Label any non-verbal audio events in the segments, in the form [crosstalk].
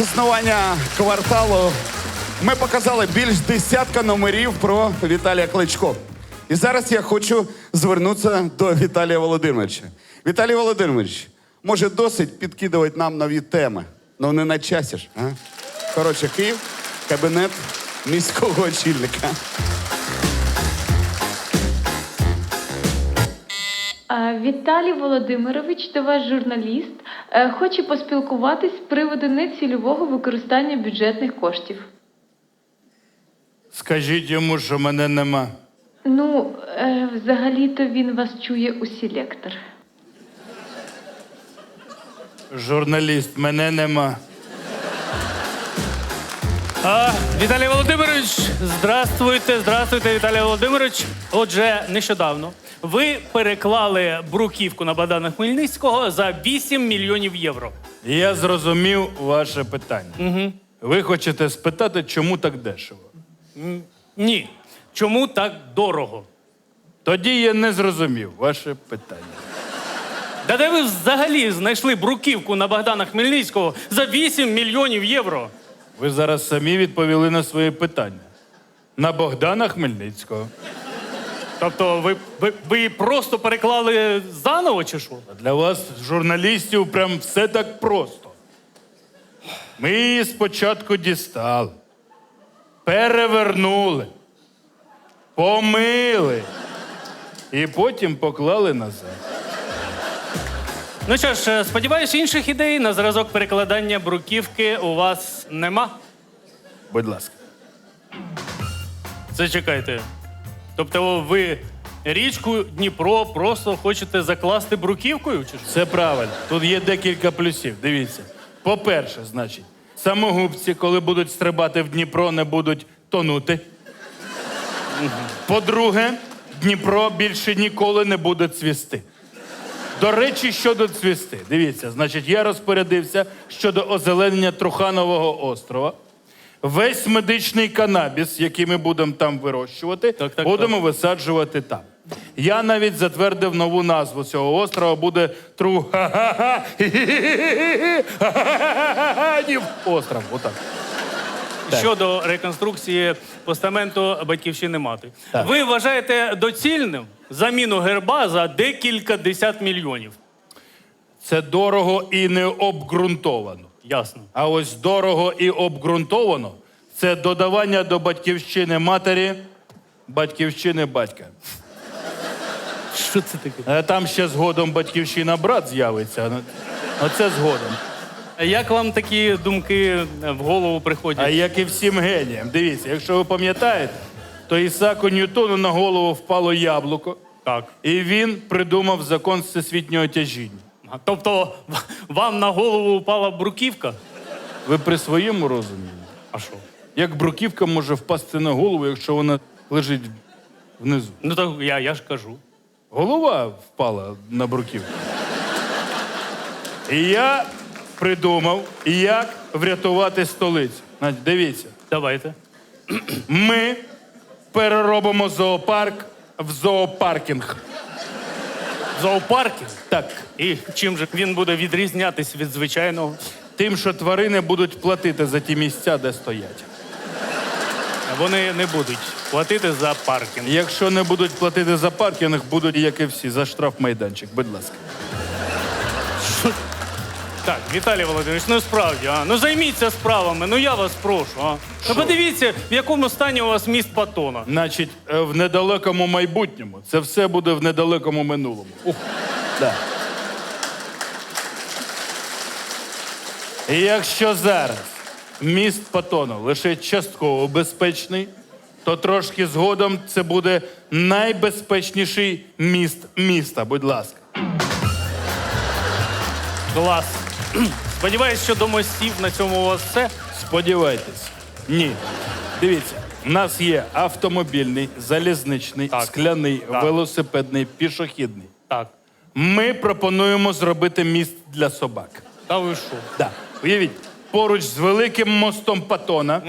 заснування кварталу ми показали більш десятка номерів про Віталія Кличко. І зараз я хочу звернутися до Віталія Володимировича. Віталій Володимирович, може досить підкидувати нам нові теми. Ну не на часі ж. А? Коротше, Київ, кабінет міського очільника. Віталій Володимирович, до вас журналіст, хоче поспілкуватись з приводу нецільового використання бюджетних коштів. Скажіть йому, що мене нема. Ну, е, взагалі-то він вас чує у селектор. Журналіст, мене нема. А, Віталій Володимирович, здравствуйте, здравствуйте, Віталій Володимирович. Отже, нещодавно ви переклали бруківку на Богдана Хмельницького за 8 мільйонів євро. Я зрозумів ваше питання. Угу. Ви хочете спитати, чому так дешево? Ні. Чому так дорого? Тоді я не зрозумів ваше питання. Да де ви взагалі знайшли бруківку на Богдана Хмельницького за 8 мільйонів євро? Ви зараз самі відповіли на свої питання. На Богдана Хмельницького. Тобто, ви, ви, ви просто переклали заново чи що? А для вас, журналістів, прям все так просто. Ми її спочатку дістали, перевернули, помили і потім поклали назад. Ну що ж, е, сподіваюсь, інших ідей на зразок перекладання бруківки у вас нема. Будь ласка. Зачекайте. Тобто ви річку Дніпро просто хочете закласти бруківкою? Чи що? Все правильно. Тут є декілька плюсів. Дивіться. По-перше, значить, самогубці, коли будуть стрибати в Дніпро, не будуть тонути. По-друге, Дніпро більше ніколи не буде цвісти. До речі, щодо цвісти. Дивіться, значить, я розпорядився щодо озеленення Труханового острова. Весь медичний канабіс, який ми будемо там вирощувати, Так, так, будемо висаджувати там. Я навіть затвердив нову назву цього острова, буде Труханів остров. Отак. Щодо реконструкції постаменту батьківщини мати. Так. Ви вважаєте доцільним заміну герба за декілька десят мільйонів? Це дорого і не обґрунтовано. Ясно. А ось дорого і обґрунтовано це додавання до батьківщини матері, батьківщини батька. Що це таке? Там ще згодом батьківщина брат з'явиться. Ну, Оце згодом. Як вам такі думки в голову приходять? А як і всім геніям. Дивіться, якщо ви пам'ятаєте, то Ісаку Ньютону на голову впало яблуко, Так. і він придумав закон всесвітнього тяжіння. А, Тобто в- вам на голову упала бруківка? Ви при своєму розумі? А що? Як бруківка може впасти на голову, якщо вона лежить внизу? Ну так я, я ж кажу. Голова впала на бруківку. І я придумав, як врятувати столицю. Значить, дивіться, Давайте. ми переробимо зоопарк в зоопаркінг. Зоопарки? Так. І чим же він буде відрізнятись від звичайного? Тим, що тварини будуть платити за ті місця, де стоять. Вони не будуть платити за паркінг. Якщо не будуть платити за паркінг, будуть, як і всі, за штрафмайданчик. Будь ласка. Так, Віталій Володимирович, ну справді, а ну займіться справами, ну я вас прошу. А ну подивіться, в якому стані у вас міст Патона. Значить, е, в недалекому майбутньому це все буде в недалекому минулому. Ух. Да. І якщо зараз міст Патону лише частково безпечний, то трошки згодом це буде найбезпечніший міст міста. Будь ласка. Клас. Сподіваюсь, що до мостів на цьому у вас все. Сподівайтесь. Ні. Дивіться, у нас є автомобільний, залізничний, Так. скляний, Так. велосипедний, пішохідний. Так. Ми пропонуємо зробити міст для собак. Та ви що? Да. Уявіть, поруч з великим мостом Патона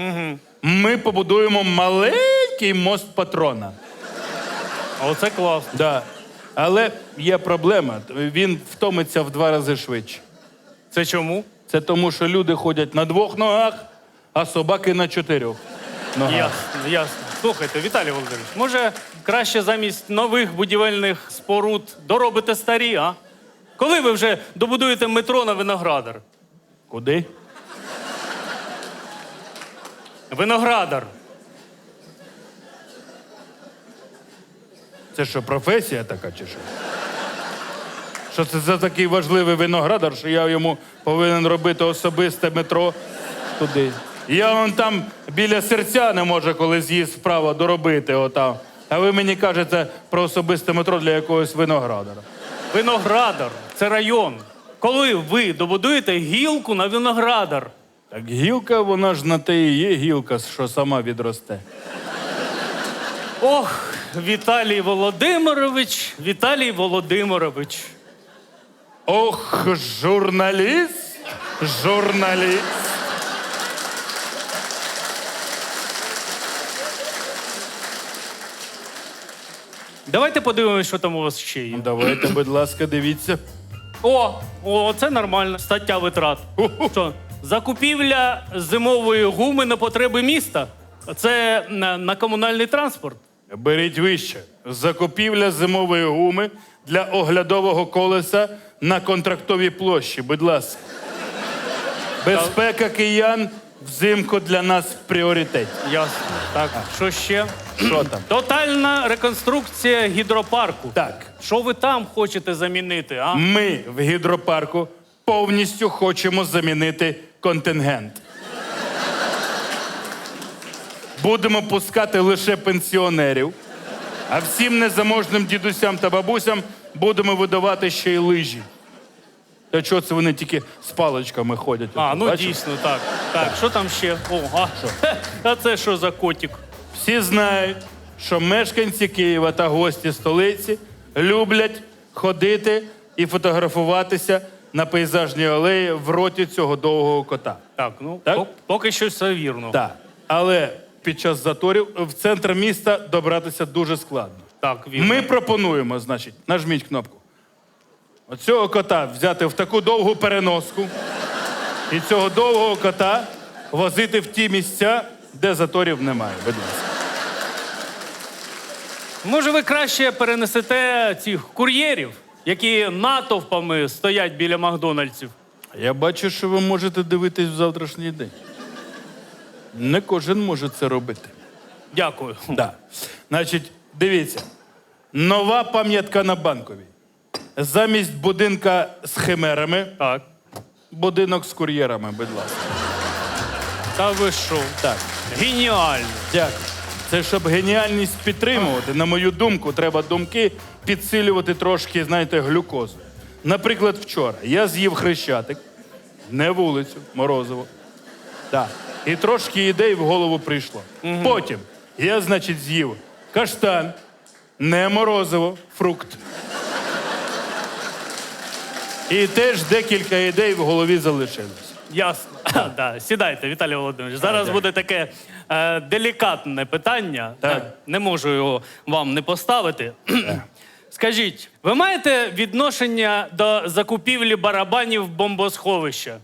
ми побудуємо маленький мост патрона. А оце клас. Да. Але є проблема. Він втомиться в два рази швидше. Це чому? Це тому, що люди ходять на двох ногах, а собаки на чотирьох. ногах. Ясно, ясно. Слухайте, Віталій Володимирович, може краще замість нових будівельних споруд доробите старі, а? Коли ви вже добудуєте метро на Виноградар? Куди? Виноградар. Це що, професія така чи що? Що це за такий важливий виноградар, що я йому повинен робити особисте метро туди. Я вон там біля серця не може, коли з'їзд вправо доробити отам. А ви мені кажете про особисте метро для якогось виноградара. Виноградар це район. Коли ви добудуєте гілку на Виноградар? Так гілка, вона ж на те і є гілка, що сама відросте. Ох, Віталій Володимирович, Віталій Володимирович. Ох, журналіст, журналіст. Давайте подивимось, що там у вас ще є. Давайте, будь ласка, дивіться. О, о, це нормально. Стаття витрат. Що? Закупівля зимової гуми на потреби міста. Це на, на комунальний транспорт. Беріть вище. Закупівля зимової гуми для оглядового колеса на контрактовій площі. Будь ласка. Безпека киян взимку для нас в пріоритеті. Ясно. Так, що ще? Що там? [clears throat] Тотальна реконструкція гідропарку. Так. Що ви там хочете замінити, а? Ми в гідропарку повністю хочемо замінити контингент. Будемо пускати лише пенсіонерів, а всім незаможним дідусям та бабусям будемо видавати ще й лижі. Та чого це вони тільки з паличками ходять? А, ну бачиш? дійсно, так. Так, що там ще? О, а, Хе, [laughs] а це що за котик? Всі знають, що мешканці Києва та гості столиці люблять ходити і фотографуватися на пейзажній алеї в роті цього довгого кота. Так, ну Так? пок- поки що все вірно. Так. Але під час заторів в центр міста добратися дуже складно. Так, вірно. Ми пропонуємо, значить, нажміть кнопку. Оцього кота взяти в таку довгу переноску і цього довгого кота возити в ті місця, де заторів немає. Будь ласка. Може, ви краще перенесете цих кур'єрів, які натовпами стоять біля Макдональдсів. Я бачу, що ви можете дивитись в завтрашній день. Не кожен може це робити. Дякую. Да. Значить, дивіться, нова пам'ятка на банковій. Замість будинка з химерами, Так. будинок з кур'єрами, будь ласка. Та ви що? Так, Геніально. дякую. Це щоб геніальність підтримувати, на мою думку, треба думки підсилювати трошки, знаєте, глюкозу. Наприклад, вчора я з'їв хрещатик, не вулицю, морозиво. Так. І трошки ідей в голову прийшло. Потім я, значить, з'їв каштан, не морозиво, фрукт. І теж декілька ідей в голові залишилось. Ясно. [clears throat] да. Сідайте, Віталій Володимирович. Зараз буде таке е, делікатне питання. Так. Не можу його вам не поставити. [clears throat] Скажіть, ви маєте відношення до закупівлі барабанів бомбосховища?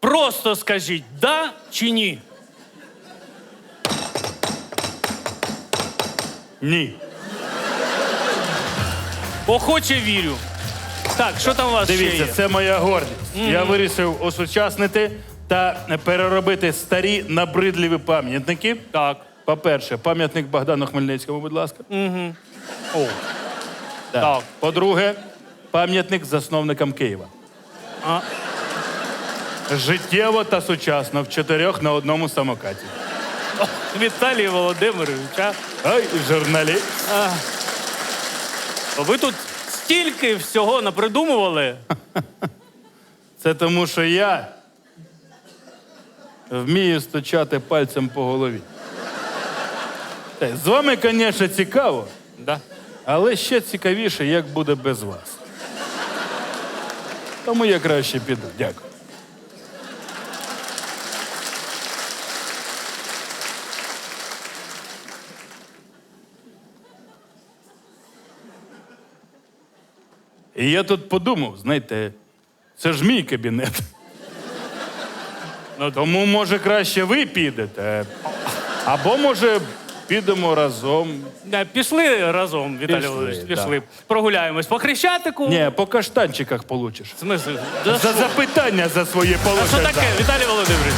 Просто скажіть, да чи ні? Ні. Охоче вірю. Так, що там у вас ще Дивіться, є? це моя гордість. Я вирішив осучаснити та переробити старі набридливі пам'ятники. Так. По-перше, пам'ятник Богдану Хмельницькому, будь ласка. О, Так. Так. По-друге, пам'ятник засновникам Києва. А. Життєво та сучасно в чотирьох на одному самокаті. Віталій Володимирович, а? Ой, журналіст. ви тут стільки всього напридумували. [laughs] Це тому, що я вмію стучати пальцем по голові. Те, З вами, звісно, цікаво, Да. але ще цікавіше, як буде без вас. Тому я краще піду. Дякую. І я тут подумав, знаєте, це ж мій кабінет. Ну, тому, може, краще ви підете. Або, може, підемо разом. Е, Пішли разом, Віталій Пішли, Володимирович, да. пішли. Прогуляємось по Хрещатику. Ні, по каштанчиках получиш. В смислі? За запитання за своє А що получиш. таке, Віталій Володимирович?